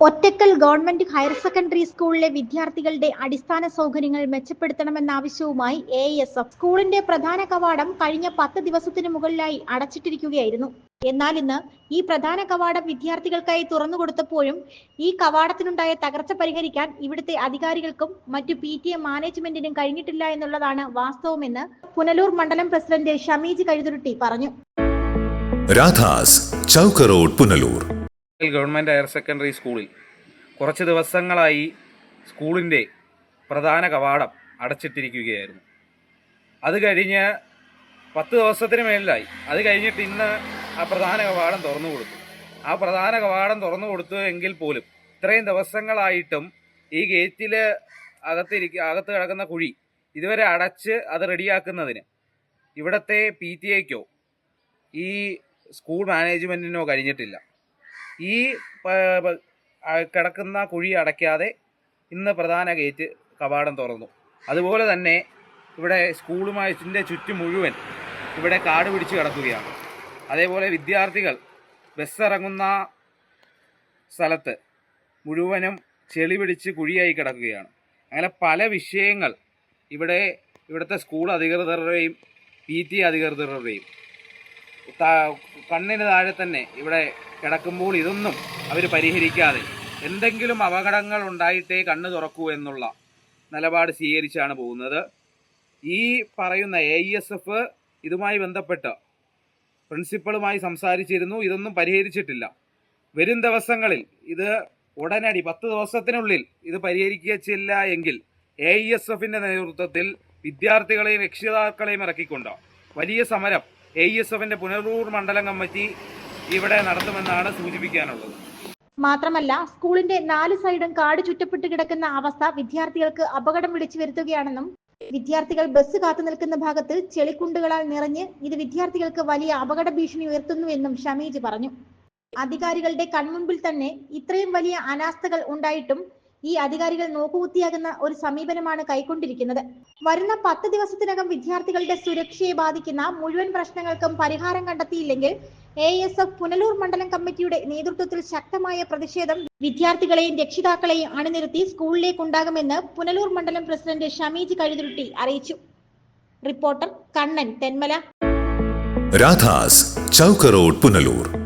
ഒറ്റക്കൽ government higher secondary സ്കൂളിലെ വിദ്യാർത്ഥികളുടെ അടിസ്ഥാന സൗകര്യങ്ങൾ മെച്ചപ്പെടുത്തണമെന്ന ആവശ്യവുമായി എ എസ് എഫ് സ്കൂളിന്റെ പ്രധാന കവാടം കഴിഞ്ഞ പത്ത് ദിവസത്തിനു മുകളിലായി അടച്ചിട്ടിരിക്കുകയായിരുന്നു. എന്നാൽ ഇന്ന് ഈ പ്രധാന കവാടം വിദ്യാർത്ഥികൾക്കായി തുറന്നുകൊടുത്തപ്പോഴും ഈ കവാടത്തിനുണ്ടായ തകർച്ച പരിഹരിക്കാൻ ഇവിടുത്തെ അധികാരികൾക്കും മറ്റു പി ടി എ മാനേജ്മെന്റിനും കഴിഞ്ഞിട്ടില്ല എന്നുള്ളതാണ് വാസ്തവമെന്ന് പുനലൂർ മണ്ഡലം പ്രസിഡന്റ് ഷമീജ് കഴുതുരുട്ടി പറഞ്ഞു. Radhas ചൗക്കറോഡ് Punalur. Government higher secondary സ്കൂളിൽ. കുറച്ച് ദിവസങ്ങളായി സ്കൂളിന്റെ പ്രധാന കവാടം അടച്ചിട്ടിരിക്കുകയായിരുന്നു. അത് കഴിഞ്ഞ് പത്ത് ദിവസത്തിന് മേളിലായി. അത് കഴിഞ്ഞിട്ട് ഇന്ന് ആ പ്രധാന കവാടം തുറന്നു കൊടുത്തു. ആ പ്രധാന കവാടം തുറന്നു കൊടുത്തു എങ്കിൽ പോലും ഇത്രയും ദിവസങ്ങളായിട്ടും ഈ ഗേറ്റിൽ അകത്തിരിക്ക അകത്ത് കിടക്കുന്ന കുഴി ഇതുവരെ അടച്ച് അത് റെഡിയാക്കുന്നതിന് ഇവിടുത്തെ പി ടി എക്കോ ഈ സ്കൂൾ മാനേജ്മെന്റിനോ കഴിഞ്ഞിട്ടില്ല. ഈ കിടക്കുന്ന കുഴി അടയ്ക്കാതെ ഇന്ന് പ്രധാന ഗേറ്റ് കവാടം തുറന്നു. അതുപോലെ തന്നെ ഇവിടെ സ്കൂളുമായി ഇതിന്റെ ചുറ്റും മുഴുവൻ ഇവിടെ കാട് പിടിച്ച് കിടക്കുകയാണ്. അതേപോലെ വിദ്യാർത്ഥികൾ ബസ് ഇറങ്ങുന്ന സ്ഥലത്ത് മുഴുവനും ചെളി പിടിച്ച് കുഴിയായി കിടക്കുകയാണ്. അങ്ങനെ പല വിഷയങ്ങൾ ഇവിടെ ഇവിടുത്തെ സ്കൂൾ അധികൃതരുടെയും പി ടി അധികൃതരുടെയും കണ്ണിന് താഴെ തന്നെ ഇവിടെ കിടക്കുമ്പോൾ ഇതൊന്നും അവർ പരിഹരിക്കാതെ എന്തെങ്കിലും അപകടങ്ങൾ ഉണ്ടായിട്ടേ കണ്ണ് തുറക്കൂ എന്നുള്ള നിലപാട് സ്വീകരിച്ചാണ് പോകുന്നത്. ഈ പറയുന്ന എ എസ് എഫ് ഇതുമായി ബന്ധപ്പെട്ട് പ്രിൻസിപ്പളുമായി സംസാരിച്ചിരുന്നു. ഇതൊന്നും പരിഹരിച്ചിട്ടില്ല. വരും ദിവസങ്ങളിൽ ഇത് ഉടനടി പത്ത് ദിവസത്തിനുള്ളിൽ ഇത് പരിഹരിക്കില്ല എങ്കിൽ എ എസ് എഫിന്റെ നേതൃത്വത്തിൽ വിദ്യാർത്ഥികളെയും രക്ഷിതാക്കളെയും ഇറക്കിക്കൊണ്ട് വലിയ സമരം എ എസ് എഫിന്റെ പുനലൂർ മണ്ഡലം കമ്മിറ്റി ഇവിടെ നടത്തുമെന്നാണ് സൂചിപ്പിക്കാനുള്ളത്. മാത്രമല്ല സ്കൂളിന്റെ നാല് സൈഡും കാട് ചുറ്റപ്പെട്ട് കിടക്കുന്ന അവസ്ഥ വിദ്യാർത്ഥികൾക്ക് അപകടം വിളിച്ചു വരുത്തുകയാണെന്നും വിദ്യാർത്ഥികൾ ബസ് കാത്തു നിൽക്കുന്ന ഭാഗത്ത് ചെളിക്കുണ്ടുകളാൽ നിറഞ്ഞ് ഇത് വിദ്യാർത്ഥികൾക്ക് വലിയ അപകട ഭീഷണി ഉയർത്തുന്നുവെന്നും ഷമീജ് പറഞ്ഞു. അധികാരികളുടെ കൺമുമ്പിൽ തന്നെ ഇത്രയും വലിയ അനാസ്ഥകൾ ഉണ്ടായിട്ടും ഈ അധികാരികൾ നോക്കുകുത്തിയാകുന്ന ഒരു സമീപനമാണ് കൈക്കൊണ്ടിരിക്കുന്നത്. വരുന്ന പത്ത് ദിവസത്തിനകം വിദ്യാർത്ഥികളുടെ സുരക്ഷയെ ബാധിക്കുന്ന മുഴുവൻ പ്രശ്നങ്ങൾക്കും പരിഹാരം കണ്ടെത്തിയില്ലെങ്കിൽ എ എസ് എഫ് പുനലൂർ മണ്ഡലം കമ്മിറ്റിയുടെ നേതൃത്വത്തിൽ ശക്തമായ പ്രതിഷേധം വിദ്യാർത്ഥികളെയും രക്ഷിതാക്കളെയും അണിനിരത്തി സ്കൂളിലേക്ക് ഉണ്ടാകുമെന്ന് പുനലൂർ മണ്ഡലം പ്രസിഡന്റ് ഷമീജ് കഴുതുരുട്ടി അറിയിച്ചു. റിപ്പോർട്ടർ കണ്ണൻ തെന്മല. രാധാസ് ചൗക്കറോഡ് പുനലൂർ.